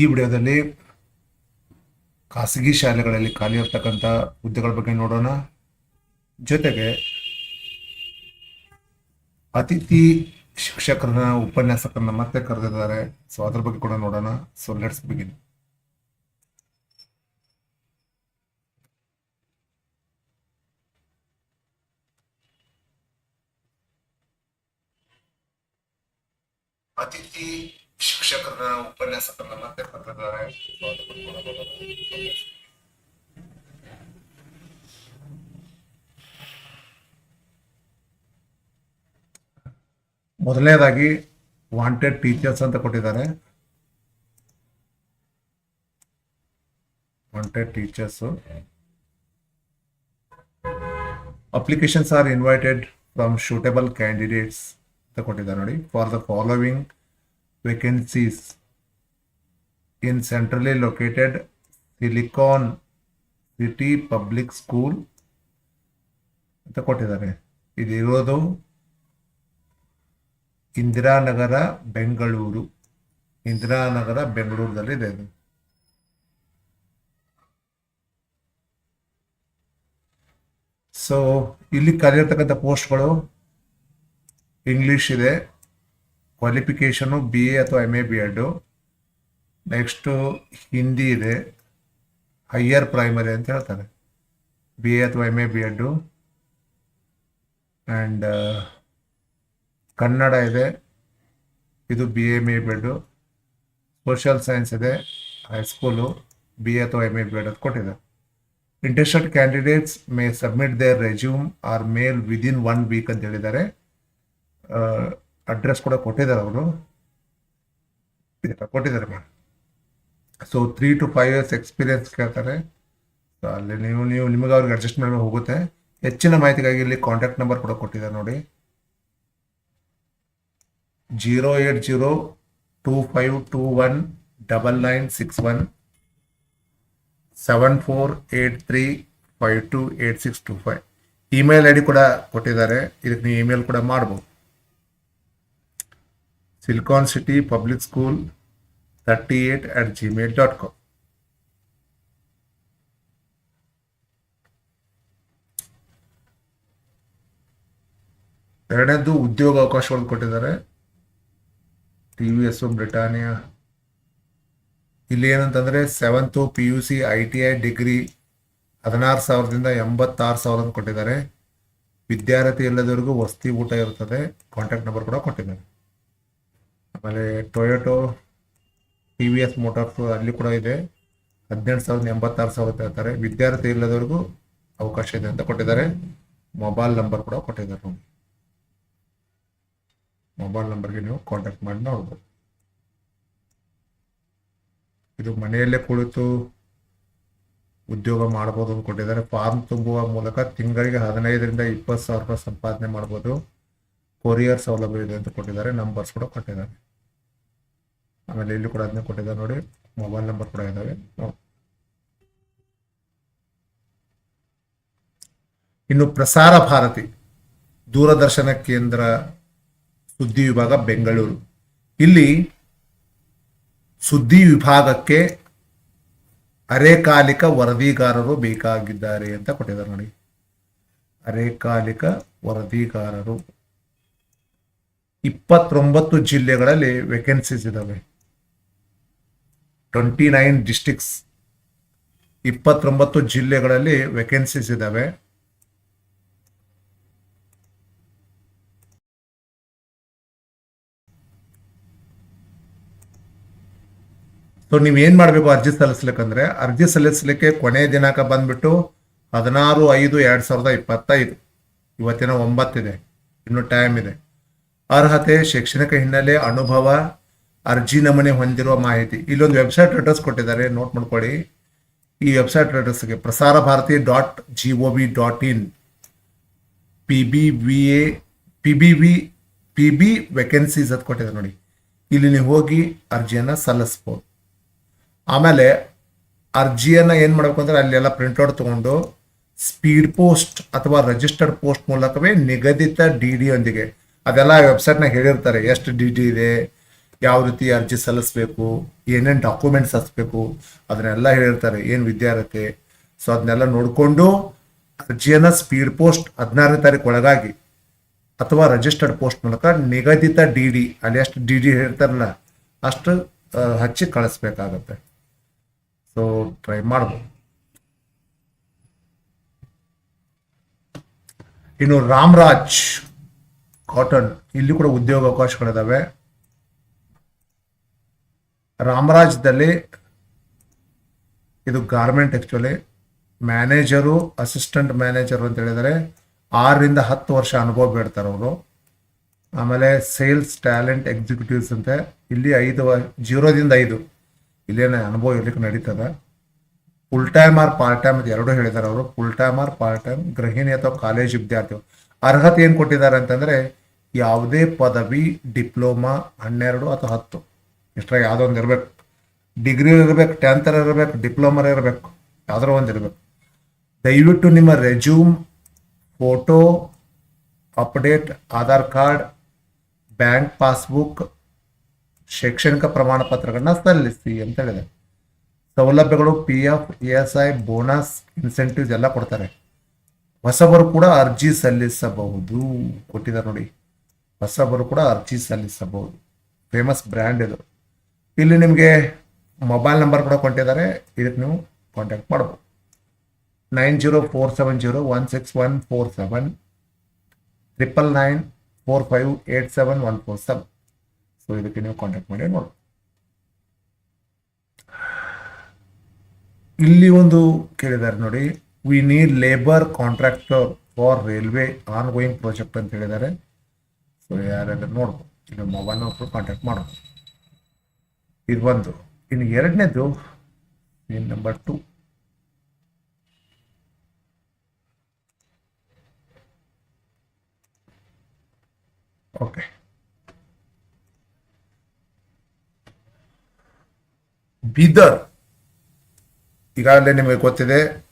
ಈ ವಿಡಿಯೋದಲ್ಲಿ ಖಾಸಗಿ ಶಾಲೆಗಳಲ್ಲಿ ಖಾಲಿ ಇರ್ತಕ್ಕಂಥ ಹುದ್ದೆಗಳ ಬಗ್ಗೆ ನೋಡೋಣ. ಜೊತೆಗೆ ಅತಿಥಿ ಶಿಕ್ಷಕರನ್ನ ಉಪನ್ಯಾಸಕರನ್ನ ಮತ್ತೆ ಕರೆದಿದ್ದಾರೆ. ಸೊ ಅದ್ರ ಬಗ್ಗೆ ಕೂಡ ನೋಡೋಣ. ಸೊ ಲೆಟ್ಸ್ ಬಿಗಿನ್ ಅತಿಥಿ ಶಿಕ್ಷಕರನ್ನ ಉಪನ್ಯಾಸಕರನ್ನ So, ಮೊದಲನೇದಾಗಿ ವಾಂಟೆಡ್ ಟೀಚರ್ಸ್ ಅಂತ ಕೊಟ್ಟಿದ್ದಾರೆ. Wanted teachers applications are invited from suitable candidates ಅಂತ ಕೊಟ್ಟಿದ್ದಾರೆ ನೋಡಿ. For the following vacancies in centrally located Silicon City Public School ಅಂತ ಕೊಟ್ಟಿದ್ದಾರೆ. ಇದಿರೋದು ಇಂದಿರಾನಗರ, ಬೆಂಗಳೂರು. ಇಂದಿರಾನಗರ ಬೆಂಗಳೂರಿನಲ್ಲಿ ಇದೆ ಇದು. ಸೊ ಇಲ್ಲಿ ಕರೆಯತಕ್ಕಂಥ ಪೋಸ್ಟ್ಗಳು ಇಂಗ್ಲಿಷ್ ಇದೆ. ಕ್ವಾಲಿಫಿಕೇಶನು ಬಿ ಎ ಅಥವಾ M A B Ed next Hindi ಇದೆ. ಹೈಯರ್ ಪ್ರೈಮರಿ ಅಂತ ಹೇಳ್ತಾರೆ. ಬಿ ಎ ಅಥವಾ M A B Ed and Kannada ಇದೆ. ಇದು B M A B Ed social science ಇದೆ. ಹೈಸ್ಕೂಲು ಬಿ ಎ ಅಥವಾ ಎಂ ಎ ಬಿ ಎಡ್ ಅದು ಕೊಟ್ಟಿದೆ. Interested candidates may submit their resume or mail within one week ಅಂತ ಹೇಳಿದ್ದಾರೆ. Address ಕೂಡ ಕೊಟ್ಟಿದ್ದಾರೆ ಅವರು. ಕೊಟ್ಟಿದ್ದಾರೆ ma'am so three to five years experience ಕೇಳ್ತಾರೆ. ಸೊ ಅಲ್ಲಿ ನೀವು ನೀವು ನಿಮಗೆ ಅವ್ರಿಗೆ ಮೇಲೆ ಹೋಗುತ್ತೆ. ಹೆಚ್ಚಿನ ಮಾಹಿತಿಗಾಗಿ ಇಲ್ಲಿ ಕಾಂಟ್ಯಾಕ್ಟ್ ನಂಬರ್ ಕೂಡ ಕೊಟ್ಟಿದ್ದಾರೆ ನೋಡಿ. Zero eight zero two five two one double nine six one seven four eight three five two eight six two five email I D ಕೂಡ ಕೊಟ್ಟಿದ್ದಾರೆ. ಇದಕ್ಕೆ ನೀವು ಇಮೇಲ್ ಕೂಡ ಮಾಡ್ಬೋದು. Silicon City Public School thirty eight at Gmail dot com ಎರಡನೇದು ಉದ್ಯೋಗ ಅವಕಾಶಗಳು ಕೊಟ್ಟಿದ್ದಾರೆ. ಟಿ ವಿ ಎಸ್ ಬ್ರಿಟಾನಿಯಾ ಇಲ್ಲಿ ಏನಂತಂದ್ರೆ seventh P U C I T I degree ಹದಿನಾರು ಸಾವಿರದಿಂದ ಎಂಬತ್ತಾರು ಸಾವಿರ ಕೊಟ್ಟಿದ್ದಾರೆ. ವಿದ್ಯಾರ್ಥಿ ಇಲ್ಲದವರೆಗೂ ವಸತಿ ಊಟ ಇರುತ್ತದೆ. ಕಾಂಟ್ಯಾಕ್ಟ್ ನಂಬರ್ ಕೂಡ ಕೊಟ್ಟಿದ್ದಾರೆ. ಆಮೇಲೆ Toyota T V S Motors ಅಲ್ಲಿ ಕೂಡ ಇದೆ. ಹದಿನೆಂಟು ಸಾವಿರದ ಎಂಬತ್ತಾರು ಸಾವಿರ ಹೇಳ್ತಾರೆ. ವಿದ್ಯಾರ್ಥಿ ಇಲ್ಲದವರೆಗೂ ಅವಕಾಶ ಇದೆ ಅಂತ ಕೊಟ್ಟಿದ್ದಾರೆ. ಮೊಬೈಲ್ ನಂಬರ್ ಕೂಡ ಕೊಟ್ಟಿದ್ದಾರೆ ನೋಡಿ. ಮೊಬೈಲ್ ನಂಬರ್ಗೆ ನೀವು ಕಾಂಟ್ಯಾಕ್ಟ್ ಮಾಡಿ ನೋಡ್ಬೋದು. ಇದು ಮನೆಯಲ್ಲೇ ಕುಳಿತು ಉದ್ಯೋಗ ಮಾಡ್ಬೋದು ಅಂತ ಕೊಟ್ಟಿದ್ದಾರೆ. ಫಾರ್ಮ್ ತುಂಬುವ ಮೂಲಕ ತಿಂಗಳಿಗೆ ಹದಿನೈದರಿಂದ ಇಪ್ಪತ್ತು ಸಾವಿರ ರೂಪಾಯಿ ಸಂಪಾದನೆ ಮಾಡ್ಬೋದು. ಕೊರಿಯರ್ ಸೌಲಭ್ಯ ಇದೆ ಅಂತ ಕೊಟ್ಟಿದ್ದಾರೆ. ನಂಬರ್ಸ್ ಕೂಡ ಕೊಟ್ಟಿದ್ದಾರೆ. ಆಮೇಲೆ ಇಲ್ಲಿ ಕೂಡ ಅದನ್ನೇ ಕೊಟ್ಟಿದ್ದಾರೆ ನೋಡಿ. ಮೊಬೈಲ್ ನಂಬರ್ ಕೂಡ ಇದ್ದಾವೆ. ಇನ್ನು ಪ್ರಸಾರ ಭಾರತಿ, ದೂರದರ್ಶನ ಕೇಂದ್ರ ಸುದ್ದಿ ವಿಭಾಗ ಬೆಂಗಳೂರು. ಇಲ್ಲಿ ಸುದ್ದಿ ವಿಭಾಗಕ್ಕೆ ಅರೆಕಾಲಿಕ ವರದಿಗಾರರು ಬೇಕಾಗಿದ್ದಾರೆ ಅಂತ ಕೊಟ್ಟಿದ್ದಾರೆ ನೋಡಿ. ಅರೆಕಾಲಿಕ ವರದಿಗಾರರು. ಇಪ್ಪತ್ತೊಂಬತ್ತು ಜಿಲ್ಲೆಗಳಲ್ಲಿ ವೇಕೆನ್ಸೀಸ್ ಇದಾವೆ. ಟ್ವೆಂಟಿ ನೈನ್ ಡಿಸ್ಟಿಕ್ಸ್ ಇಪ್ಪತ್ತೊಂಬತ್ತು ಜಿಲ್ಲೆಗಳಲ್ಲಿ ವೇಕೆನ್ಸೀಸ್ ಇದ್ದಾವೆ ಸೊ ನೀವು ಏನು ಮಾಡಬೇಕು ಅರ್ಜಿ ಸಲ್ಲಿಸ್ಲಿಕ್ಕಂದ್ರೆ, ಅರ್ಜಿ ಸಲ್ಲಿಸಲಿಕ್ಕೆ ಕೊನೆ ದಿನಾಂಕ ಬಂದ್ಬಿಟ್ಟು ಹದಿನಾರು ಐದು ಎರಡು ಸಾವಿರದ ಇಪ್ಪತ್ತೈದು. ಇವತ್ತಿನ ಒಂಬತ್ತಿದೆ, ಇನ್ನು ಟೈಮ್ ಇದೆ. ಅರ್ಹತೆ, ಶೈಕ್ಷಣಿಕ ಹಿನ್ನೆಲೆ, ಅನುಭವ ಅರ್ಜಿ ನಮೂನೆ ಹೊಂದಿರುವ ಮಾಹಿತಿ. ಇಲ್ಲೊಂದು ವೆಬ್ಸೈಟ್ ಅಡ್ರೆಸ್ ಕೊಟ್ಟಿದ್ದಾರೆ. ನೋಟ್ ಮಾಡ್ಕೊಳ್ಳಿ. ಈ website ಅಡ್ರೆಸ್ಗೆ Prasar Bharati dot G O V dot in P B V A P B V P B vacancies ಅದು ಕೊಟ್ಟಿದ್ದಾರೆ ನೋಡಿ. ಇಲ್ಲಿ ನೀವು ಹೋಗಿ ಅರ್ಜಿಯನ್ನು ಸಲ್ಲಿಸ್ಬೋದು. ಆಮೇಲೆ ಅರ್ಜಿಯನ್ನು ಏನು ಮಾಡಬೇಕು ಅಂದರೆ ಅಲ್ಲೆಲ್ಲ ಪ್ರಿಂಟ್ಔಟ್ ತೊಗೊಂಡು ಸ್ಪೀಡ್ ಪೋಸ್ಟ್ ಅಥವಾ ರಿಜಿಸ್ಟರ್ಡ್ ಪೋಸ್ಟ್ ಮೂಲಕವೇ ನಿಗದಿತ ಡಿ ಡಿ ಅದೆಲ್ಲ ವೆಬ್ಸೈಟ್ನಾಗ ಹೇಳಿರ್ತಾರೆ. ಎಷ್ಟು ಡಿ ಡಿ ಇದೆ ಯಾವ ರೀತಿ ಅರ್ಜಿ ಸಲ್ಲಿಸ್ಬೇಕು, ಏನೇನು ಡಾಕ್ಯುಮೆಂಟ್ಸ್ ಹಚ್ಬೇಕು, ಅದನ್ನೆಲ್ಲ ಹೇಳಿರ್ತಾರೆ, ಏನು ವಿದ್ಯಾರ್ಹತೆ. ಸೊ ಅದನ್ನೆಲ್ಲ ನೋಡಿಕೊಂಡು ಅರ್ಜಿಯನ್ನು ಸ್ಪೀಡ್ ಪೋಸ್ಟ್ ಹದಿನಾರನೇ ತಾರೀಕು ಒಳಗಾಗಿ ಅಥವಾ ರಿಜಿಸ್ಟರ್ಡ್ ಪೋಸ್ಟ್ ಮೂಲಕ ನಿಗದಿತ ಡಿ ಡಿ ಅಲ್ಲಿ ಎಷ್ಟು ಡಿ ಡಿ ಹೇಳ್ತಾರಲ್ಲ, ಅಷ್ಟು ಹಚ್ಚಿ ಕಳಿಸ್ಬೇಕಾಗತ್ತೆ. ಸೊ ಟ್ರೈ ಮಾಡ್ಬೋದು. ಇನ್ನು ರಾಮರಾಜ್ ಕಾಟನ್ ಇಲ್ಲಿ ಕೂಡ ಉದ್ಯೋಗ ಅವಕಾಶಗಳಿದಾವೆ ರಾಮರಾಜ್ದಲ್ಲಿ ಇದು garment actually manager, assistant manager ಅಂತ ಹೇಳಿದರೆ ಆರರಿಂದ ಹತ್ತು ವರ್ಷ ಅನುಭವ ಬೇಡ್ತಾರೆ ಅವರು. ಆಮೇಲೆ ಸೇಲ್ಸ್ ಟ್ಯಾಲೆಂಟ್ ಎಕ್ಸಿಕ್ಯೂಟಿವ್ಸ್ ಅಂತ, ಇಲ್ಲಿ ಐದು ಜೀರೋದಿಂದ ಐದು. ಇಲ್ಲೇನೆ ಅನುಭವ ಇರ್ಲಿಕ್ಕೆ ನಡೀತದೆ. Full time or part time ಅಂತ ಎರಡು ಹೇಳಿದ್ದಾರೆ ಅವರು. Full time or part time ಗೃಹಿಣಿ ಅಥವಾ ಕಾಲೇಜ್ ವಿದ್ಯಾರ್ಥಿಗಳು. ಅರ್ಹತೆ ಏನು ಕೊಟ್ಟಿದ್ದಾರೆ ಅಂತಂದ್ರೆ ಯಾವುದೇ ಪದವಿ, ಡಿಪ್ಲೊಮಾ ಹನ್ನೆರಡು ಅಥವಾ ಹತ್ತು. ಇಷ್ಟರ ಯಾವುದೋ ಒಂದು ಇರಬೇಕು. ಡಿಗ್ರಿ ಇರಬೇಕು ಟೆಂತರ್ ಇರಬೇಕು ಡಿಪ್ಲೊಮರ್ ಇರಬೇಕು. ಯಾವುದೋ ಒಂದು ಇರಬೇಕು. ದಯವಿಟ್ಟು ನಿಮ್ಮ resume, photo, update, Aadhaar card, bank passbook, ಶೈಕ್ಷಣಿಕ ಪ್ರಮಾಣ ಪತ್ರಗಳನ್ನ ಸಲ್ಲಿಸಿ ಅಂತ ಹೇಳಿದೆ. ಸೌಲಭ್ಯಗಳು P F E S I bonus, incentives ಎಲ್ಲ ಕೊಡ್ತಾರೆ. ಹೊಸಬರು ಕೂಡ ಅರ್ಜಿ ಸಲ್ಲಿಸಬಹುದು. ಕೊಟ್ಟಿದ್ದಾರೆ ನೋಡಿ. ಹೊಸಬರು ಕೂಡ ಅರ್ಜಿ ಸಲ್ಲಿಸಬಹುದು. ಫೇಮಸ್ ಬ್ರ್ಯಾಂಡ್ ಇದು. ಇಲ್ಲಿ ನಿಮಗೆ ಮೊಬೈಲ್ ನಂಬರ್ ಕೂಡ ಕೊಟ್ಟಿದ್ದಾರೆ. ಇದಕ್ಕೆ ನೀವು ಕಾಂಟ್ಯಾಕ್ಟ್ ಮಾಡ್ಬೋದು. Nine zero four seven zero one six one four seven triple nine four five eight seven one four seven so ಇದಕ್ಕೆ ನೀವು ಕಾಂಟ್ಯಾಕ್ಟ್ ಮಾಡಿ ನೋಡಿ ಇಲ್ಲಿ ಒಂದು ಕೇಳಿದ್ದಾರೆ ನೋಡಿ. We need labour contractor for railway ongoing project ಅಂತ ಹೇಳಿದ್ದಾರೆ. ಸೊ ಯಾರಾದ್ರೂ ನೋಡ್ಬೋದು. ಇಲ್ಲಿ ಮೊಬೈಲ್ ನಂಬರ್ ಕಾಂಟ್ಯಾಕ್ಟ್ ಮಾಡ್ಬೋದು. ಇದು ಒಂದು. ಇನ್ನು ಎರಡನೇದು, in number two okay Bidar. ಈಗಾಗಲೇ ನಿಮಗೆ ಗೊತ್ತಿದೆ.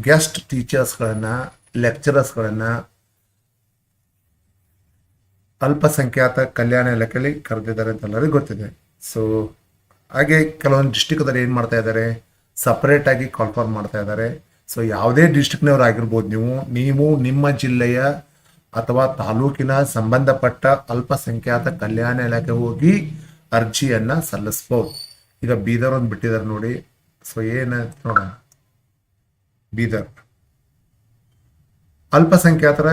ಗೆಸ್ಟ್ ಟೀಚರ್ಸ್ಗಳನ್ನು ಲೆಕ್ಚರರ್ಸ್ಗಳನ್ನು ಅಲ್ಪಸಂಖ್ಯಾತ ಕಲ್ಯಾಣ ಇಲಾಖೆಯಲ್ಲಿ ಕರೆದಿದ್ದಾರೆ ಅಂತ ಎಲ್ಲರಿಗೂ ಗೊತ್ತಿದೆ. ಸೊ ಹಾಗೆ ಕೆಲವೊಂದು ಡಿಸ್ಟಿಕ್ದಲ್ಲಿ ಏನು ಮಾಡ್ತಾ ಇದ್ದಾರೆ? ಸಪರೇಟ್ ಆಗಿ ಕಾಲ್ಫಾರ್ಮ್ ಮಾಡ್ತಾ ಇದ್ದಾರೆ. ಸೊ ಯಾವುದೇ ಡಿಸ್ಟಿಕ್ನವ್ರು ಆಗಿರ್ಬೋದು ನೀವು ನೀವು ನಿಮ್ಮ ಜಿಲ್ಲೆಯ ಅಥವಾ ತಾಲೂಕಿನ ಸಂಬಂಧಪಟ್ಟ ಅಲ್ಪಸಂಖ್ಯಾತ ಕಲ್ಯಾಣ ಇಲಾಖೆ ಹೋಗಿ ಅರ್ಜಿಯನ್ನು ಸಲ್ಲಿಸ್ಬೋದು. ಈಗ ಬೀದರ್ ಒಂದು ಬಿಟ್ಟಿದ್ದಾರೆ ನೋಡಿ. ಸೊ ಏನಾಯ್ತು ನೋಡೋಣ. ಬೀದರ್. ಅಲ್ಪಸಂಖ್ಯಾತರ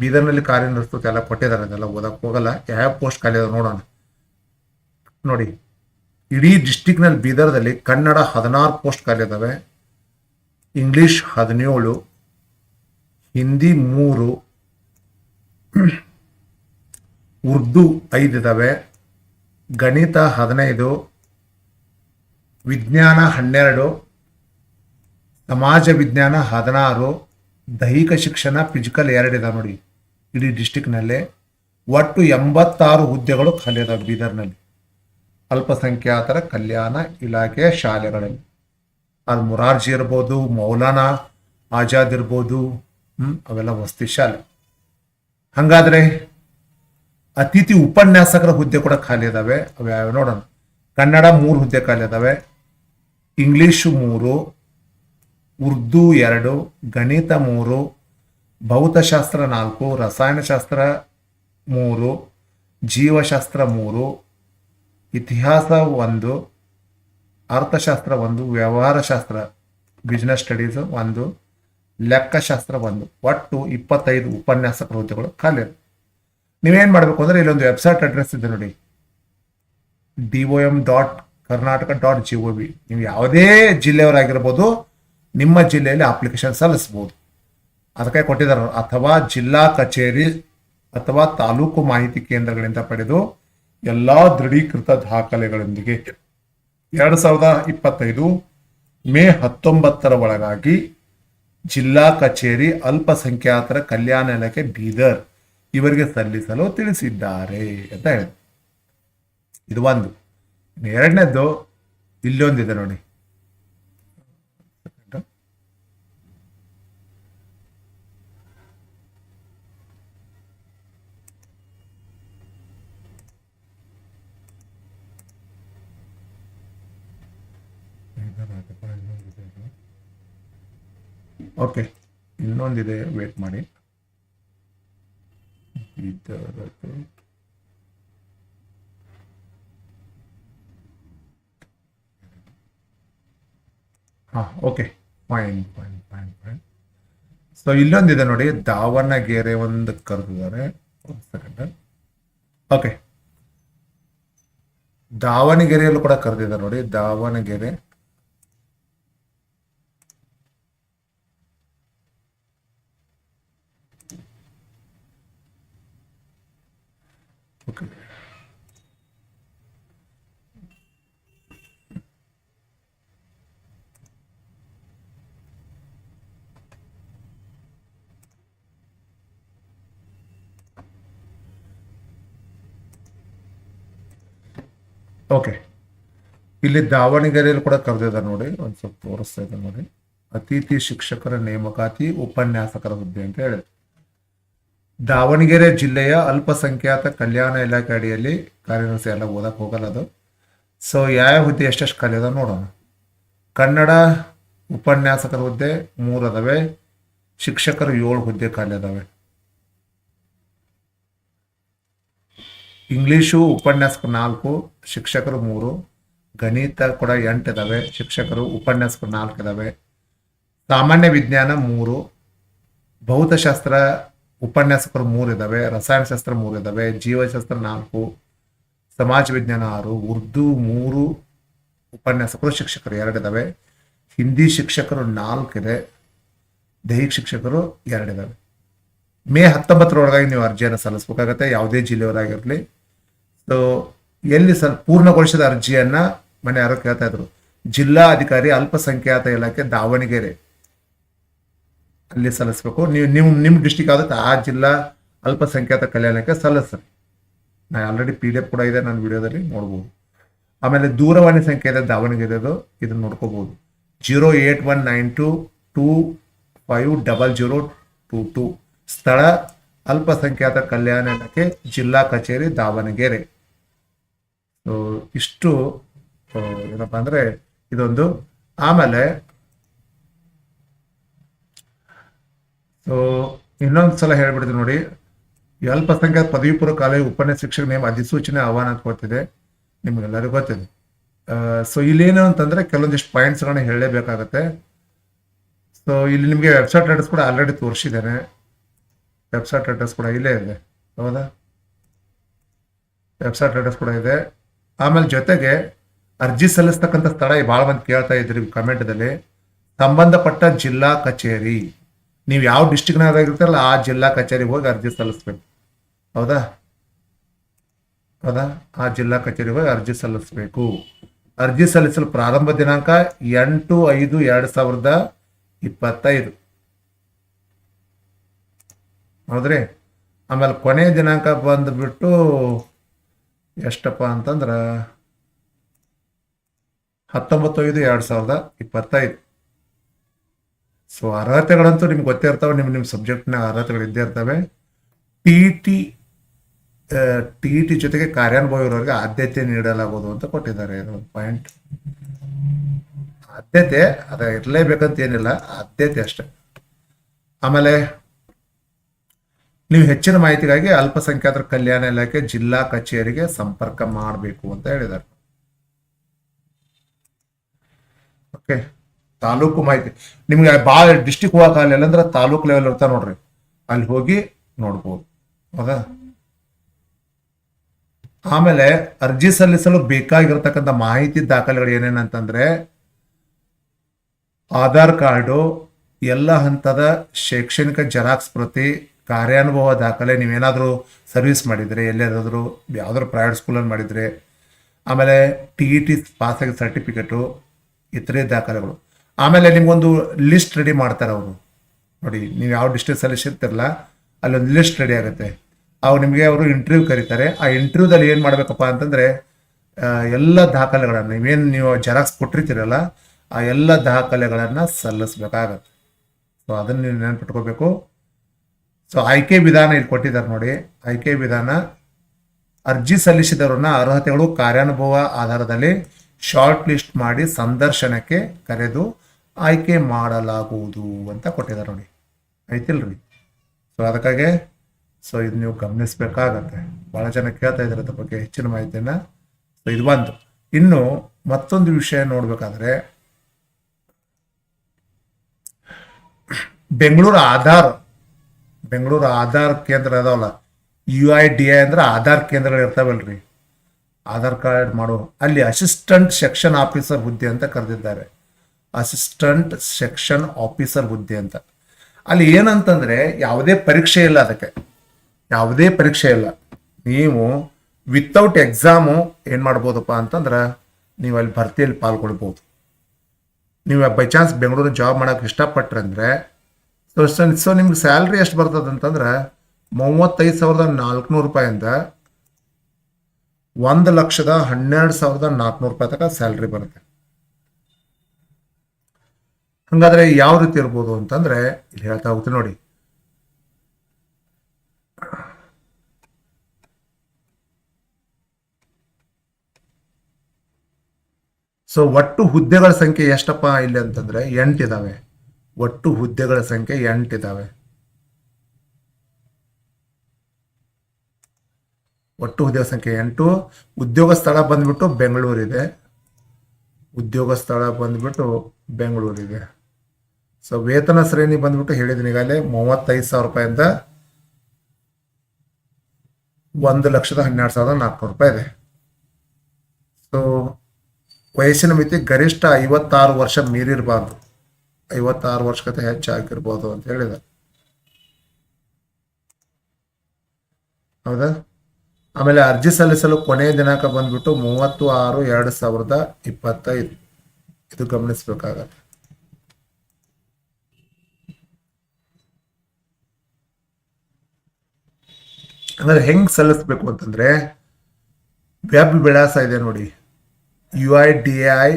ಬೀದರ್ನಲ್ಲಿ ಕಾರ್ಯನಿರ್ವಹಿಸುತ್ತೆ ಎಲ್ಲ ಕೊಟ್ಟಿದ್ದಾರೆ, ಅದೆಲ್ಲ ಓದಕ್ಕೆ ಹೋಗಲ್ಲ. ಯಾವ ಪೋಸ್ಟ್ ಖಾಲಿ ಅದ ನೋಡೋಣ. ನೋಡಿ, ಇಡೀ ಡಿಸ್ಟಿಕ್ನಲ್ಲಿ ಬೀದರ್ದಲ್ಲಿ ಕನ್ನಡ ಹದಿನಾರು ಪೋಸ್ಟ್ ಖಾಲಿ ಇದಾವೆ ಇಂಗ್ಲಿಷ್ ಹದಿನೇಳು, ಹಿಂದಿ ಮೂರು, ಉರ್ದು ಐದು ಇದಾವೆ. ಗಣಿತ ಹದಿನೈದು, ವಿಜ್ಞಾನ ಹನ್ನೆರಡು, ಸಮಾಜ ವಿಜ್ಞಾನ ಹದಿನಾರು ದೈಹಿಕ ಶಿಕ್ಷಣ ಫಿಸಿಕಲ್ ಎರಡಿದೆ ನೋಡಿ. ಇಡೀ ಡಿಸ್ಟಿಕ್ನಲ್ಲೇ ಒಟ್ಟು ಎಂಬತ್ತಾರು ಹುದ್ದೆಗಳು ಖಾಲಿ ಇದಾವೆ ಬೀದರ್ನಲ್ಲಿ. ಅಲ್ಪಸಂಖ್ಯಾತರ ಕಲ್ಯಾಣ ಇಲಾಖೆಯ ಶಾಲೆಗಳಲ್ಲಿ. ಅದು ಮುರಾರ್ಜಿ ಇರ್ಬೋದು, ಮೌಲಾನಾ ಆಜಾದ್ ಇರ್ಬೋದು ಹ್ಞೂ ಅವೆಲ್ಲ ವಸ್ತಿ ಶಾಲೆ. ಹಾಗಾದ್ರೆ ಅತಿಥಿ ಉಪನ್ಯಾಸಕರ ಹುದ್ದೆ ಕೂಡ ಖಾಲಿ ಇದಾವೆ. ಅವ್ಯಾವ ನೋಡೋಣ. ಕನ್ನಡ ಮೂರು ಹುದ್ದೆ ಖಾಲಿ ಇದಾವೆ. ಇಂಗ್ಲೀಷು ಮೂರು ಉರ್ದು ಎರಡು, ಗಣಿತ ಮೂರು, ಭೌತಶಾಸ್ತ್ರ ನಾಲ್ಕು, ರಸಾಯನಶಾಸ್ತ್ರ ಮೂರು, ಜೀವಶಾಸ್ತ್ರ ಮೂರು, ಇತಿಹಾಸ ಒಂದು, ಅರ್ಥಶಾಸ್ತ್ರ ಒಂದು, ವ್ಯವಹಾರಶಾಸ್ತ್ರ ಬಿಸ್ನೆಸ್ ಸ್ಟಡೀಸ್ ಒಂದು, ಲೆಕ್ಕಶಾಸ್ತ್ರ ಒಂದು. ಒಟ್ಟು ಇಪ್ಪತ್ತೈದು ಉಪನ್ಯಾಸ ಪ್ರವೃತ್ತಿಗಳು ಖಾಲಿ ನೀವೇನು ಮಾಡಬೇಕು ಅಂದ್ರೆ ಇಲ್ಲೊಂದು ವೆಬ್ಸೈಟ್ ಅಡ್ರೆಸ್ ಇದೆ ನೋಡಿ. D O M dot Karnataka dot G O B ನೀವು ಯಾವುದೇ ಜಿಲ್ಲೆಯವರಾಗಿರ್ಬೋದು ನಿಮ್ಮ ಜಿಲ್ಲೆಯಲ್ಲಿ ಅಪ್ಲಿಕೇಶನ್ ಸಲ್ಲಿಸ್ಬೋದು ಅದಕ್ಕೆ ಕೊಟ್ಟಿದ್ದಾರೆ. ಅಥವಾ ಜಿಲ್ಲಾ ಕಚೇರಿ ಅಥವಾ ತಾಲೂಕು ಮಾಹಿತಿ ಕೇಂದ್ರಗಳಿಂದ ಪಡೆದು ಎಲ್ಲಾ ದೃಢೀಕೃತ ದಾಖಲೆಗಳೊಂದಿಗೆ ಎರಡು ಸಾವಿರದ ಇಪ್ಪತ್ತೈದು ಮೇ ಹತ್ತೊಂಬತ್ತರ ಒಳಗಾಗಿ ಜಿಲ್ಲಾ ಕಚೇರಿ ಅಲ್ಪಸಂಖ್ಯಾತರ ಕಲ್ಯಾಣ ಇಲಾಖೆ ಬೀದರ್ ಇವರಿಗೆ ಸಲ್ಲಿಸಲು ತಿಳಿಸಿದ್ದಾರೆ ಅಂತ ಹೇಳಿ ಇದು ಒಂದು. ಎರಡನೇದು ಇಲ್ಲೊಂದಿದೆ ನೋಡಿ. ಓಕೆ ಇನ್ನೊಂದಿದೆ ವೇಟ್ ಮಾಡಿ. ಹಾಂ okay fine fine fine fine so ಇಲ್ಲೊಂದಿದೆ ನೋಡಿ, ದಾವಣಗೆರೆ ಒಂದು ಕರೆದಿದ್ದಾರೆ. ಒಂದು ಸೆಕೆಂಡ್ ಓಕೆ ದಾವಣಗೆರೆಯಲ್ಲೂ ಕೂಡ ಕರೆದಿದ್ದಾರೆ ನೋಡಿ, ದಾವಣಗೆರೆ ಓಕೆ ಓಕೆ ಇಲ್ಲಿ ದಾವಣಗೆರೆಯಲ್ಲಿ ಕೂಡ ಕರೆದಿದ್ದಾರೆ ನೋಡಿ. ಒಂದು ಸ್ವಲ್ಪ ತೋರಿಸ್ತಾ ಇದೆ ನೋಡಿ. ಅತಿಥಿ ಶಿಕ್ಷಕರ ನೇಮಕಾತಿ ಉಪನ್ಯಾಸಕರ ಹುದ್ದೆ ಅಂತ ಹೇಳಿ ದಾವಣಗೆರೆ ಜಿಲ್ಲೆಯ ಅಲ್ಪಸಂಖ್ಯಾತ ಕಲ್ಯಾಣ ಇಲಾಖೆ ಅಡಿಯಲ್ಲಿ ಕಾರ್ಯನಿರ್ವಹಿಸಿ ಎಲ್ಲ ಓದಕ್ಕೆ ಹೋಗಲ್ಲ ಅದು. ಸೊ ಯಾವ ಹುದ್ದೆ ಎಷ್ಟೆಷ್ಟು ಖಾಲಿ ಅದ ನೋಡೋಣ. ಕನ್ನಡ ಉಪನ್ಯಾಸಕರ ಹುದ್ದೆ ಮೂರು ಅದಾವೆ. ಶಿಕ್ಷಕರು ಏಳು ಹುದ್ದೆ ಖಾಲಿ ಅದಾವೆ. ಇಂಗ್ಲೀಷು ಉಪನ್ಯಾಸಕ ನಾಲ್ಕು. ಶಿಕ್ಷಕರು ಮೂರು, ಗಣಿತ ಕೂಡ ಎಂಟು ಇದಾವೆ, ಶಿಕ್ಷಕರು ಉಪನ್ಯಾಸಕರು ನಾಲ್ಕು ಇದಾವೆ. ಸಾಮಾನ್ಯ ವಿಜ್ಞಾನ ಮೂರು, ಭೌತಶಾಸ್ತ್ರ ಉಪನ್ಯಾಸಕರು ಮೂರು ಇದಾವೆ, ರಸಾಯನಶಾಸ್ತ್ರ ಮೂರು ಇದಾವೆ, ಜೀವಶಾಸ್ತ್ರ ನಾಲ್ಕು, ಸಮಾಜ ವಿಜ್ಞಾನ ಆರು, ಉರ್ದು ಮೂರು, ಉಪನ್ಯಾಸಕರು ಶಿಕ್ಷಕರು ಎರಡು ಇದಾವೆ. ಹಿಂದಿ ಶಿಕ್ಷಕರು ನಾಲ್ಕು ಇದೆ, ದೈಹಿಕ ಶಿಕ್ಷಕರು ಎರಡಿದಾವೆ ಮೇ ಹತ್ತೊಂಬತ್ತರೊಳಗಾಗಿ ನೀವು ಅರ್ಜಿಯನ್ನು ಸಲ್ಲಿಸ್ಬೇಕಾಗತ್ತೆ, ಯಾವುದೇ ಜಿಲ್ಲೆಯವರಾಗಿರಲಿ. ಸೊ ಎಲ್ಲಿ ಸಲ್ ಪೂರ್ಣಗೊಳಿಸಿದ ಅರ್ಜಿಯನ್ನ ಮನೆ ಯಾರೋ ಕೇಳ್ತಾ ಇದ್ರು. ಜಿಲ್ಲಾ ಅಧಿಕಾರಿ ಅಲ್ಪಸಂಖ್ಯಾತ ಇಲಾಖೆ ದಾವಣಗೆರೆ. ಅಲ್ಲಿ ಸಲ್ಲಿಸ್ಬೇಕು. ನೀವು ನಿಮ್ ನಿಮ್ಮ ಡಿಸ್ಟಿಕ್ ಆಗುತ್ತೆ ಆ ಜಿಲ್ಲಾ ಅಲ್ಪಸಂಖ್ಯಾತ ಕಲ್ಯಾಣಕ್ಕೆ ಸಲ್ಲಿಸ್ತಾರೆ ನಾ ಆಲ್ರೆಡಿ ಪಿ ಡಿ ಎಫ್ ಕೂಡ ಇದೆ ನನ್ನ ವಿಡಿಯೋದಲ್ಲಿ ನೋಡ್ಬೋದು. ಆಮೇಲೆ ದೂರವಾಣಿ ಸಂಖ್ಯೆ ಇದೆ ದಾವಣಗೆರೆದು, ಇದನ್ನ ನೋಡ್ಕೋಬಹುದು zero eight one nine two two five double zero two two. ಸ್ಥಳ ಅಲ್ಪಸಂಖ್ಯಾತ ಕಲ್ಯಾಣ ಇಲಾಖೆ ಜಿಲ್ಲಾ ಕಚೇರಿ ದಾವಣಗೆರೆ. ಇಷ್ಟು ಏನಪ್ಪ ಅಂದ್ರೆ ಇದೊಂದು ಆಮೇಲೆ ಸೊ ಇನ್ನೊಂದು ಸಲ ಹೇಳ್ಬಿಡ್ತೀನಿ ನೋಡಿ. ಅಲ್ಪಸಂಖ್ಯಾತ ಪದವಿ ಪೂರ್ವ ಕಾಲೇಜು ಉಪನ್ಯಾಸ ಶಿಕ್ಷಕ ನೇಮ ಅಧಿಸೂಚನೆ ಆಹ್ವಾನ ಕೊಡ್ತಿದೆ. ನಿಮಗೆಲ್ಲರಿಗೂ ಗೊತ್ತಿದೆ. ಸೊ ಇಲ್ಲೇನು ಅಂತಂದ್ರೆ ಕೆಲವೊಂದಿಷ್ಟು ಪಾಯಿಂಟ್ಸ್ಗಳನ್ನ ಹೇಳಲೇಬೇಕಾಗತ್ತೆ. ಸೊ ಇಲ್ಲಿ ನಿಮಗೆ ವೆಬ್ಸೈಟ್ ಅಡ್ರೆಸ್ ಕೂಡ ಆಲ್ರೆಡಿ ತೋರಿಸಿದ್ದೇನೆ. ವೆಬ್ಸೈಟ್ ಅಡ್ರೆಸ್ ಕೂಡ ಇಲ್ಲೇ ಇದೆ. ಹೌದಾ? ವೆಬ್ಸೈಟ್ ಅಡ್ರೆಸ್ ಕೂಡ ಇದೆ. ಆಮೇಲೆ ಜೊತೆಗೆ ಅರ್ಜಿ ಸಲ್ಲಿಸ್ತಕ್ಕಂಥ ಸ್ಥಳ ಭಾಳ ಮಂದಿ ಕೇಳ್ತಾ ಇದ್ರಿ ಕಮೆಂಟ್ದಲ್ಲಿ ಸಂಬಂಧಪಟ್ಟ ಜಿಲ್ಲಾ ಕಚೇರಿ. ನೀವು ಯಾವ ಡಿಸ್ಟಿಕ್ನಾಗಿರ್ತಾರಲ್ಲ ಆ ಜಿಲ್ಲಾ ಕಚೇರಿಗೆ ಹೋಗಿ ಅರ್ಜಿ ಸಲ್ಲಿಸ್ಬೇಕು. ಹೌದಾ? ಹೌದಾ? ಆ ಜಿಲ್ಲಾ ಕಚೇರಿ ಹೋಗಿ ಅರ್ಜಿ ಸಲ್ಲಿಸಬೇಕು. ಅರ್ಜಿ ಸಲ್ಲಿಸಲು ಪ್ರಾರಂಭ ದಿನಾಂಕ ಎಂಟು ಐದು ಎರಡು ಸಾವಿರದ ಇಪ್ಪತ್ತೈದು. ಹೌದ್ರಿ? ಆಮೇಲೆ ಕೊನೆ ದಿನಾಂಕ ಬಂದ್ಬಿಟ್ಟು ಎಷ್ಟಪ್ಪ ಅಂತಂದ್ರ ಹತ್ತೊಂಬತ್ತೈದು ಎರಡು ಸಾವಿರದ ಇಪ್ಪತ್ತೈದು. ಸೊ ಅರ್ಹತೆಗಳಂತೂ ನಿಮ್ಗೆ ಗೊತ್ತೇ ಇರ್ತಾವೆ ನಿಮ್ಮ ನಿಮ್ಮ ಸಬ್ಜೆಕ್ಟ್ನ ಅರ್ಹತೆಗಳು ಇದ್ದೇ ಇರ್ತವೆ. ಟಿ ಟಿ ಟಿ ಟಿ ಜೊತೆಗೆ ಕಾರ್ಯಾನುಭವ ಇರೋರಿಗೆ ಆದ್ಯತೆ ನೀಡಲಾಗುವುದು ಅಂತ ಕೊಟ್ಟಿದ್ದಾರೆ. ಪಾಯಿಂಟ್ ಆದ್ಯತೆ, ಅದ ಇರಲೇಬೇಕಂತ ಏನಿಲ್ಲ, ಆದ್ಯತೆ ಅಷ್ಟೆ. ಆಮೇಲೆ ನೀವು ಹೆಚ್ಚಿನ ಮಾಹಿತಿಗಾಗಿ ಅಲ್ಪಸಂಖ್ಯಾತರ ಕಲ್ಯಾಣ ಇಲಾಖೆ ಜಿಲ್ಲಾ ಕಚೇರಿಗೆ ಸಂಪರ್ಕ ಮಾಡಬೇಕು ಅಂತ ಹೇಳಿದ್ದಾರೆ. ಓಕೆ, ತಾಲೂಕು ಮಾಹಿತಿ. ನಿಮ್ಗೆ ಭಾಳ ಡಿಸ್ಟಿಕ್ ಹೋಗಕ್ಕಾಗಲಿಲ್ಲ ಅಂದ್ರೆ ತಾಲೂಕು ಲೆವೆಲ್ ಇರ್ತಾ ನೋಡ್ರಿ. ಅಲ್ಲಿ ಹೋಗಿ ನೋಡ್ಬೋದು. ಹೌದಾ? ಆಮೇಲೆ ಅರ್ಜಿ ಸಲ್ಲಿಸಲು ಬೇಕಾಗಿರ್ತಕ್ಕಂಥ ಮಾಹಿತಿ ದಾಖಲೆಗಳು ಏನೇನಂತಂದ್ರೆ ಆಧಾರ್ ಕಾರ್ಡು, ಎಲ್ಲ ಹಂತದ ಶೈಕ್ಷಣಿಕ ಜೆರಾಕ್ಸ್ ಪ್ರತಿ ಕಾರ್ಯಾನುಭವ ದಾಖಲೆ ನೀವೇನಾದರೂ ಸರ್ವಿಸ್ ಮಾಡಿದರೆ ಎಲ್ಲಾದರೂ ಯಾವುದಾದ್ರು ಪ್ರೈವೇಟ್ ಸ್ಕೂಲಲ್ಲಿ ಮಾಡಿದರೆ, ಆಮೇಲೆ ಟಿ ಇ ಟಿ ಪಾಸ್ ಆಗಿದ್ದ ಸರ್ಟಿಫಿಕೇಟು ಇತರೆ ದಾಖಲೆಗಳು. ಆಮೇಲೆ ನಿಮಗೊಂದು ಲಿಸ್ಟ್ ರೆಡಿ ಮಾಡ್ತಾರೆ ಅವರು. ನೋಡಿ, ನೀವು ಯಾವ ಡಿಸ್ಟ್ರಿಕ್ಟ್ ಸಲ್ಲಿಸಿರ್ತಿರಲ್ಲ ಅಲ್ಲೊಂದು ಲಿಸ್ಟ್ ರೆಡಿ ಆಗುತ್ತೆ. ಅವು ನಿಮಗೆ ಅವರು ಇಂಟರ್ವ್ಯೂ ಕರೀತಾರೆ. ಆ ಇಂಟರ್ವ್ಯೂದಲ್ಲಿ ಏನು ಮಾಡಬೇಕಪ್ಪ ಅಂತಂದರೆ ಎಲ್ಲ ದಾಖಲೆಗಳನ್ನು, ನೀವೇನು ನೀವು ಜೆರಾಕ್ಸ್ ಕೊಟ್ಟಿರ್ತೀರಲ್ಲ, ಆ ಎಲ್ಲ ದಾಖಲೆಗಳನ್ನು ಸಲ್ಲಿಸ್ಬೇಕಾಗತ್ತೆ. ಸೊ ಅದನ್ನು ನೀವು ನೆನಪಿಟ್ಕೋಬೇಕು. ಸೊ ಆಯ್ಕೆ ವಿಧಾನ ಇಲ್ಲಿ ಕೊಟ್ಟಿದ್ದಾರೆ ನೋಡಿ. ಆಯ್ಕೆ ವಿಧಾನ ಅರ್ಜಿ ಸಲ್ಲಿಸಿದವರನ್ನ ಅರ್ಹತೆಗಳು ಕಾರ್ಯಾನುಭವ ಆಧಾರದಲ್ಲಿ ಶಾರ್ಟ್ ಲಿಸ್ಟ್ ಮಾಡಿ ಸಂದರ್ಶನಕ್ಕೆ ಕರೆದು ಆಯ್ಕೆ ಮಾಡಲಾಗುವುದು ಅಂತ ಕೊಟ್ಟಿದ್ದಾರೆ ನೋಡಿ. ಐತಿಲ್ರಿ ಸೊ ಅದಕ್ಕಾಗೆ ಸೊ ಇದು ನೀವು ಗಮನಿಸಬೇಕಾಗತ್ತೆ. ಭಾಳ ಜನ ಕೇಳ್ತಾ ಇದ್ದಾರೆ ಅದ್ರ ಬಗ್ಗೆ ಹೆಚ್ಚಿನ ಮಾಹಿತಿಯನ್ನು. ಸೊ ಇದು ಬಂತು. ಇನ್ನು ಮತ್ತೊಂದು ವಿಷಯ ನೋಡಬೇಕಾದ್ರೆ, ಬೆಂಗಳೂರು ಆಧಾರ್ ಬೆಂಗಳೂರು ಆಧಾರ್ ಕೇಂದ್ರ ಅದಾವಲ್ಲ ಯು ಐ ಡಿ ಐ ಅಂದ್ರೆ ಆಧಾರ್ ಕೇಂದ್ರಗಳು ಇರ್ತಾವಲ್ರಿ. ಆಧಾರ್ ಕಾರ್ಡ್ ಮಾಡೋ, ಅಲ್ಲಿ ಅಸಿಸ್ಟೆಂಟ್ ಸೆಕ್ಷನ್ ಆಫೀಸರ್ ಹುದ್ದೆ ಅಂತ ಕರೆದಿದ್ದಾರೆ. ಅಸಿಸ್ಟೆಂಟ್ ಸೆಕ್ಷನ್ ಆಫೀಸರ್ ಹುದ್ದೆ ಅಂತ. ಅಲ್ಲಿ ಏನಂತಂದ್ರೆ ಯಾವುದೇ ಪರೀಕ್ಷೆ ಇಲ್ಲ ಅದಕ್ಕೆ. ಯಾವುದೇ ಪರೀಕ್ಷೆ ಇಲ್ಲ. ನೀವು ವಿತೌಟ್ ಎಕ್ಸಾಮು ಏನು ಮಾಡ್ಬೋದಪ್ಪ ಅಂತಂದ್ರೆ ನೀವು ಅಲ್ಲಿ ಭರ್ತಿಯಲ್ಲಿ ಪಾಲ್ಗೊಳ್ಬೋದು. ನೀವು ಬೈ ಚಾನ್ಸ್ ಬೆಂಗಳೂರು ಜಾಬ್ ಮಾಡೋಕೆ ಇಷ್ಟಪಟ್ರಂದ್ರೆ ಸೊ ಸೊ ನಿಮ್ಗೆ ಸ್ಯಾಲ್ರಿ ಎಷ್ಟು ಬರ್ತದೆ ಅಂತಂದ್ರೆ ಮೂವತ್ತೈದು ಸಾವಿರದ ನಾಲ್ಕುನೂರು ರೂಪಾಯಿಂದ ಒಂದು ಲಕ್ಷದ ಹನ್ನೆರಡು ಸಾವಿರದ ನಾಲ್ಕುನೂರು ರೂಪಾಯಿ ತನಕ ಸ್ಯಾಲ್ರಿ ಬರುತ್ತೆ. ಹಂಗಾದ್ರೆ ಯಾವ ರೀತಿ ಇರ್ಬೋದು ಅಂತಂದ್ರೆ ಇಲ್ಲಿ ಹೇಳ್ತಾ ಹೋಗ್ತೀನಿ ನೋಡಿ. ಸೊ ಒಟ್ಟು ಹುದ್ದೆಗಳ ಸಂಖ್ಯೆ ಎಷ್ಟಪ್ಪ ಇಲ್ಲಿ ಅಂತಂದ್ರೆ ಎಂಟಿದಾವೆ ಒಟ್ಟು ಹುದ್ದೆಗಳ ಸಂಖ್ಯೆ ಎಂಟಿದ್ದಾವೆ ಒಟ್ಟು ಹುದ್ದೆಗಳ ಸಂಖ್ಯೆ ಎಂಟು. ಉದ್ಯೋಗ ಸ್ಥಳ ಬಂದ್ಬಿಟ್ಟು ಬೆಂಗಳೂರಿದೆ. ಉದ್ಯೋಗ ಸ್ಥಳ ಬಂದ್ಬಿಟ್ಟು ಬೆಂಗಳೂರಿದೆ. ಸೊ ವೇತನ ಶ್ರೇಣಿ ಬಂದ್ಬಿಟ್ಟು ಹೇಳಿದ್ದೀನಿ ಈಗಾಗಲೇ, ಮೂವತ್ತೈದು ಸಾವಿರ ರೂಪಾಯಿಂದ ಒಂದು ಲಕ್ಷದ ಹನ್ನೆರಡು ಸಾವಿರದ ನಾಲ್ಕುನೂರು ರೂಪಾಯಿ ಇದೆ. ಸೊ ವಯಸ್ಸಿನ ಮಿತಿ ಗರಿಷ್ಠ ಐವತ್ತಾರು ವರ್ಷ ಮೀರಿರಬಾರ್ದು. ಐವತ್ತಾರು ವರ್ಷಕ್ಕಿಂತ ಹೆಚ್ಚಾಗಿರ್ಬೋದು ಅಂತ ಹೇಳಿದ. ಹೌದಾ? ಆಮೇಲೆ ಅರ್ಜಿ ಸಲ್ಲಿಸಲು ಕೊನೆಯ ದಿನಾಂಕ ಬಂದ್ಬಿಟ್ಟು ಮೂವತ್ತು ಆರು ಎರಡು ಸಾವಿರದ ಇಪ್ಪತ್ತೈದು. ಇದು ಗಮನಿಸಬೇಕಾಗತ್ತೆ. ಅಂದ್ರೆ ಹೆಂಗ್ ಸಲ್ಲಿಸ್ಬೇಕು ಅಂತಂದ್ರೆ ವೆಬ್ ವಿಳಾಸ ಇದೆ ನೋಡಿ. U I D I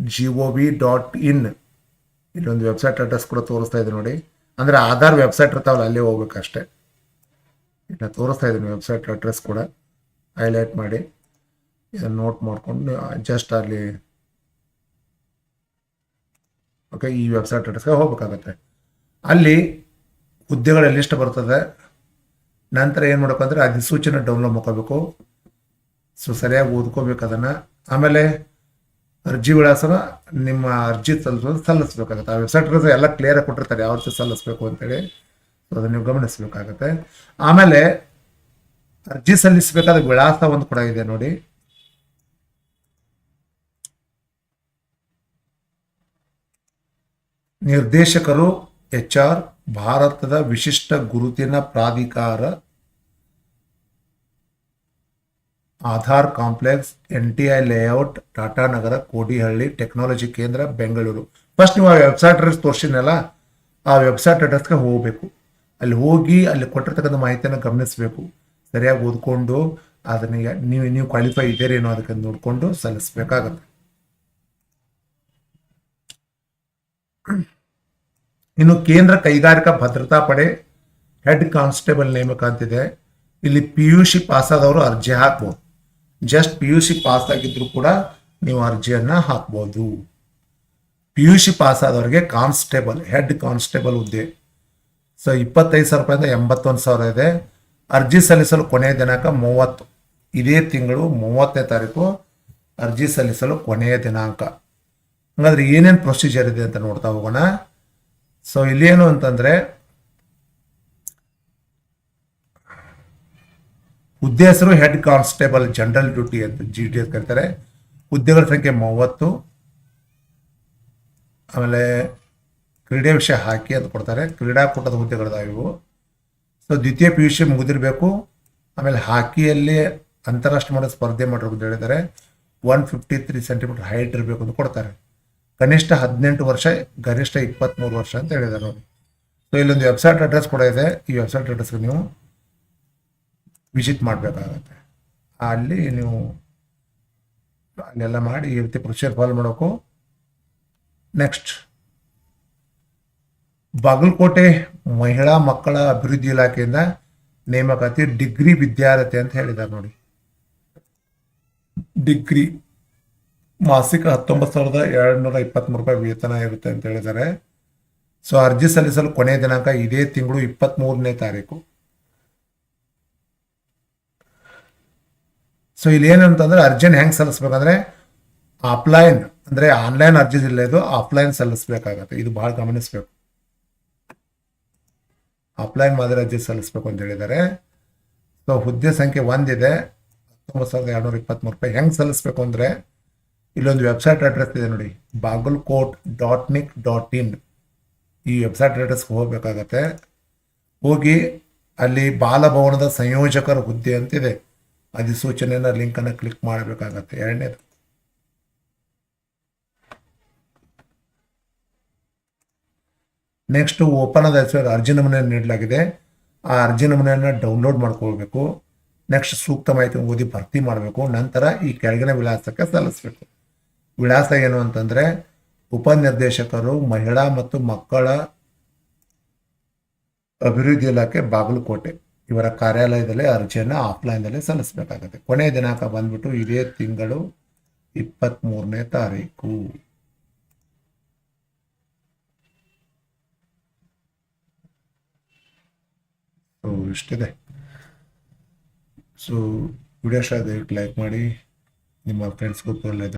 G V dot in ಇಲ್ಲೊಂದು ವೆಬ್ಸೈಟ್ ಅಡ್ರೆಸ್ ಕೂಡ ತೋರಿಸ್ತಾ ಇದೆ ನೋಡಿ. ಅಂದ್ರೆ ಆಧಾರ್ ವೆಬ್ಸೈಟ್ ಇರ್ತಾವಲ್ಲ, ಅಲ್ಲೇ ಹೋಗ್ಬೇಕಷ್ಟೇ. ಇಲ್ಲ, ತೋರಿಸ್ತಾ ಇದ್ದೀನಿ ವೆಬ್ಸೈಟ್ ಅಡ್ರೆಸ್ ಕೂಡ. ಹೈಲೈಟ್ ಮಾಡಿ. ಇದನ್ನು ನೋಟ್ ಮಾಡಿಕೊಂಡು ಜಸ್ಟ್ ಅಲ್ಲಿ. ಓಕೆ ಈ ವೆಬ್ಸೈಟ್ ಅಡ್ರೆಸ್ಗೆ ಹೋಗ್ಬೇಕಾಗತ್ತೆ. ಅಲ್ಲಿ ಹುದ್ದೆಗಳ ಲಿಸ್ಟ್ ಬರ್ತದೆ. ನಂತರ ಏನು ಮಾಡಬೇಕು ಅಂದರೆ, ಅಧಿಸೂಚನೆ ಡೌನ್ಲೋಡ್ ಮಾಡ್ಕೋಬೇಕು. ಸೊ ಸರಿಯಾಗಿ ಓದ್ಕೋಬೇಕು ಅದನ್ನು. ಆಮೇಲೆ ಅರ್ಜಿ ವಿಳಾಸನ ನಿಮ್ಮ ಅರ್ಜಿ ಸಲ್ಲಿಸೋದು ಸಲ್ಲಿಸ್ಬೇಕಾಗತ್ತೆ. ಆ ವೆಬ್ಸೈಟ್ ಎಲ್ಲ ಕ್ಲಿಯರಾಗಿ ಕೊಟ್ಟಿರ್ತಾರೆ ಯಾವ ರೀತಿ ಸಲ್ಲಿಸ್ಬೇಕು ಅಂತೇಳಿ. ಸೊ ಅದನ್ನು ನೀವು ಗಮನಿಸಬೇಕಾಗತ್ತೆ. ಆಮೇಲೆ ಅರ್ಜಿ ಸಲ್ಲಿಸಬೇಕಾದ ವಿಳಾಸ ಒಂದು ಕೂಡ ಇದೆ ನೋಡಿ. ನಿರ್ದೇಶಕರು ಎಚ್ ಆರ್ ಭಾರತದ ವಿಶಿಷ್ಟ ಗುರುತಿನ ಪ್ರಾಧಿಕಾರ Aadhaar complex, N T I layout, Tata Nagar, Kodihalli, technology ಕೇಂದ್ರ, ಬೆಂಗಳೂರು. ಫಸ್ಟ್ ನೀವು ಆ ವೆಬ್ಸೈಟ್ ಅಡ್ರೆಸ್ ತೋರಿಸಿನಲ್ಲ ಆ ವೆಬ್ಸೈಟ್ ಅಡ್ರೆಸ್ಗೆ ಹೋಗಬೇಕು. ಅಲ್ಲಿ ಹೋಗಿ ಅಲ್ಲಿ ಕೊಟ್ಟಿರ್ತಕ್ಕಂಥ ಮಾಹಿತಿಯನ್ನು ಗಮನಿಸಬೇಕು. ಸರಿಯಾಗಿ ಓದ್ಕೊಂಡು ಅದನ್ನ ನೀವು ನೀವು ಕ್ವಾಲಿಫೈ ಇದ್ದೀರೇನೋ ಅದಕ್ಕೆ ನೋಡಿಕೊಂಡು ಸಲ್ಲಿಸಬೇಕಾಗತ್ತೆ. ಇನ್ನು ಕೇಂದ್ರ ಕೈಗಾರಿಕಾ ಭದ್ರತಾ ಪಡೆ ಹೆಡ್ ಕಾನ್ಸ್ಟೇಬಲ್ ನೇಮಕ ಅಂತಿದೆ ಇಲ್ಲಿ ಪಿ ಯು ಸಿ ಪಾಸ್ ಆದವರು ಅರ್ಜಿ ಹಾಕ್ಬೋದು. Just P U C pass ಆಗಿದ್ರು ಕೂಡ ನೀವು ಅರ್ಜಿಯನ್ನು ಹಾಕ್ಬೋದು. ಪಿ ಯು ಸಿ ಪಾಸ್ ಆದವರಿಗೆ ಕಾನ್ಸ್ಟೇಬಲ್ ಹೆಡ್ ಕಾನ್ಸ್ಟೇಬಲ್ ಹುದ್ದೆ. ಸೊ ಇಪ್ಪತ್ತೈದು ಸಾವಿರ ರೂಪಾಯಿಂದ ಎಂಬತ್ತೊಂದು ಸಾವಿರ ಇದೆ. ಅರ್ಜಿ ಸಲ್ಲಿಸಲು ಕೊನೆಯ ದಿನಾಂಕ ಮೂವತ್ತು. ಇದೇ ತಿಂಗಳು ಮೂವತ್ತನೇ ತಾರೀಕು ಅರ್ಜಿ ಸಲ್ಲಿಸಲು ಕೊನೆಯ ದಿನಾಂಕ. ಹಂಗಾದ್ರೆ ಏನೇನು ಪ್ರೊಸೀಜರ್ ಇದೆ ಅಂತ ನೋಡ್ತಾ ಹೋಗೋಣ. ಸೊ ಇಲ್ಲೇನು ಅಂತಂದ್ರೆ ಹುದ್ದೆ ಹೆಸರು ಹೆಡ್ ಕಾನ್ಸ್ಟೇಬಲ್ ಜನರಲ್ ಡ್ಯೂಟಿ ಅಂತ ಜಿ ಡಿ ಅಂತ ಕರೀತಾರೆ. ಹುದ್ದೆಗಳ ಸಂಖ್ಯೆ ಮೂವತ್ತು. ಆಮೇಲೆ ಕ್ರೀಡೆ ವಿಷಯ ಹಾಕಿ ಅಂತ ಕೊಡ್ತಾರೆ. ಕ್ರೀಡಾಕೂಟದ ಹುದ್ದೆಗಳಿದಾವೆ. ಇವು ಸೊ ದ್ವಿತೀಯ ಪಿ ಯು ಸಿ ಮುಗಿದಿರಬೇಕು. ಆಮೇಲೆ ಹಾಕಿಯಲ್ಲಿ ಅಂತಾರಾಷ್ಟ್ರೀಯ ಮಟ್ಟದ ಸ್ಪರ್ಧೆ ಮಾಡಿರ್ಬೇಕು ಅಂತ ಹೇಳಿದ್ದಾರೆ. One fifty three centimetre height ಇರಬೇಕು ಅಂತ ಕೊಡ್ತಾರೆ. ಕನಿಷ್ಠ ಹದಿನೆಂಟು ವರ್ಷ, ಗರಿಷ್ಠ ಇಪ್ಪತ್ತ್ಮೂರು ವರ್ಷ ಅಂತ ಹೇಳಿದ್ದಾರೆ ನೋಡಿ. ಸೊ ಇಲ್ಲೊಂದು ವೆಬ್ಸೈಟ್ ಅಡ್ರೆಸ್ ಕೂಡ ಇದೆ. ಈ ವೆಬ್ಸೈಟ್ ಅಡ್ರೆಸ್ಗೆ ನೀವು ವಿಸಿಟ್ ಮಾಡಬೇಕಾಗತ್ತೆ. ಅಲ್ಲಿ ನೀವು ಅಲ್ಲೆಲ್ಲ ಮಾಡಿ ಈ ರೀತಿ ಪ್ರೊಸೀಜರ್ ಫಾಲೋ ಮಾಡಬೇಕು ನೆಕ್ಸ್ಟ್ ಬಾಗಲಕೋಟೆ ಮಹಿಳಾ ಮಕ್ಕಳ ಅಭಿವೃದ್ಧಿ ಇಲಾಖೆಯಿಂದ ನೇಮಕಾತಿ ಡಿಗ್ರಿ ವಿದ್ಯಾರ್ಥಿ ಅಂತ ಹೇಳಿದ್ದಾರೆ ನೋಡಿ. ಡಿಗ್ರಿ ಮಾಸಿಕ ಹತ್ತೊಂಬತ್ತು ಸಾವಿರದ ಏಳ್ನೂರ ಇಪ್ಪತ್ತ್ಮೂರು ರೂಪಾಯಿ ವೇತನ ಇರುತ್ತೆ ಅಂತ ಹೇಳಿದ್ದಾರೆ. ಸೊ ಅರ್ಜಿ ಸಲ್ಲಿಸಲು ಕೊನೆಯ ದಿನಾಂಕ ಇದೇ ತಿಂಗಳು ಇಪ್ಪತ್ತ್ಮೂರನೇ ತಾರೀಕು. ಸೊ ಇಲ್ಲಿ ಏನಂತಂದ್ರೆ ಅರ್ಜಿನ ಹೆಂಗೆ ಸಲ್ಲಿಸ್ಬೇಕಂದ್ರೆ ಆಫ್ಲೈನ್ ಅಂದ್ರೆ ಆನ್ಲೈನ್ ಅರ್ಜಿ ಇಲ್ಲದು ಆಫ್ಲೈನ್ ಸಲ್ಲಿಸ್ಬೇಕಾಗತ್ತೆ. ಇದು ಬಹಳ ಗಮನಿಸಬೇಕು. ಆಫ್ಲೈನ್ ಮಾದರಿ ಅರ್ಜಿ ಸಲ್ಲಿಸ್ಬೇಕು ಅಂತ ಹೇಳಿದ್ದಾರೆ. ಸೊ ಹುದ್ದೆ ಸಂಖ್ಯೆ ಒಂದಿದೆ ಹತ್ತೊಂಬತ್ತು ಸಾವಿರದ ಎರಡುನೂರ ಇಪ್ಪತ್ತ್ಮೂರು ರೂಪಾಯಿ ಹೆಂಗೆ ಸಲ್ಲಿಸ್ಬೇಕು ಅಂದರೆ ಇಲ್ಲೊಂದು ವೆಬ್ಸೈಟ್ ಅಡ್ರೆಸ್ ಇದೆ ನೋಡಿ. Bagalkot dot nic dot in ಈ ವೆಬ್ಸೈಟ್ ಅಡ್ರೆಸ್ಗೆ ಹೋಗಬೇಕಾಗತ್ತೆ. ಹೋಗಿ ಅಲ್ಲಿ ಬಾಲಭವನದ ಸಂಯೋಜಕರ ಹುದ್ದೆ ಅಂತಿದೆ. ಅಧಿಸೂಚನೆಯ ಲಿಂಕನ್ನು ಕ್ಲಿಕ್ ಮಾಡಬೇಕಾಗತ್ತೆ. ಎರಡನೇದು. ನೆಕ್ಸ್ಟ್ ಓಪನ್ ಆದ ಹೆಸರು ಅರ್ಜಿ ನಮೂನೆಯನ್ನು ನೀಡಲಾಗಿದೆ. ಆ ಅರ್ಜಿ ನಮೂನೆಯನ್ನು ಡೌನ್ಲೋಡ್ ಮಾಡ್ಕೊಳ್ಬೇಕು. ನೆಕ್ಸ್ಟ್ ಸೂಕ್ತ ಮಾಹಿತಿ ಓದಿ ಭರ್ತಿ ಮಾಡಬೇಕು. ನಂತರ ಈ ಕೆಳಗಿನ ವಿಳಾಸಕ್ಕೆ ಸಲ್ಲಿಸಬೇಕು. ವಿಳಾಸ ಏನು ಅಂತಂದ್ರೆ ಉಪನಿರ್ದೇಶಕರು, ಮಹಿಳಾ ಮತ್ತು ಮಕ್ಕಳ ಅಭಿವೃದ್ಧಿ ಇಲಾಖೆ ಬಾಗಲಕೋಟೆ. ಇವರ ಕಾರ್ಯಾಲಯದಲ್ಲಿ ಅರ್ಜಿಯನ್ನು ಆಫ್ಲೈನ್ದಲ್ಲಿ ಸಲ್ಲಿಸಬೇಕಾಗುತ್ತೆ. ಕೊನೆಯ ದಿನಾಂಕ ಬಂದ್ಬಿಟ್ಟು ಇದೇ ತಿಂಗಳು ಇಪ್ಪತ್ತ್ಮೂರನೇ ತಾರೀಕು. ಸೊ ಇಷ್ಟಿದೆ. ಸೊ ವಿಡಿಯೋ ಇಷ್ಟ ಲೈಕ್ ಮಾಡಿ. ನಿಮ್ಮ ಫ್ರೆಂಡ್ಸ್ ಗ್ರೂಪಲ್ಲಿ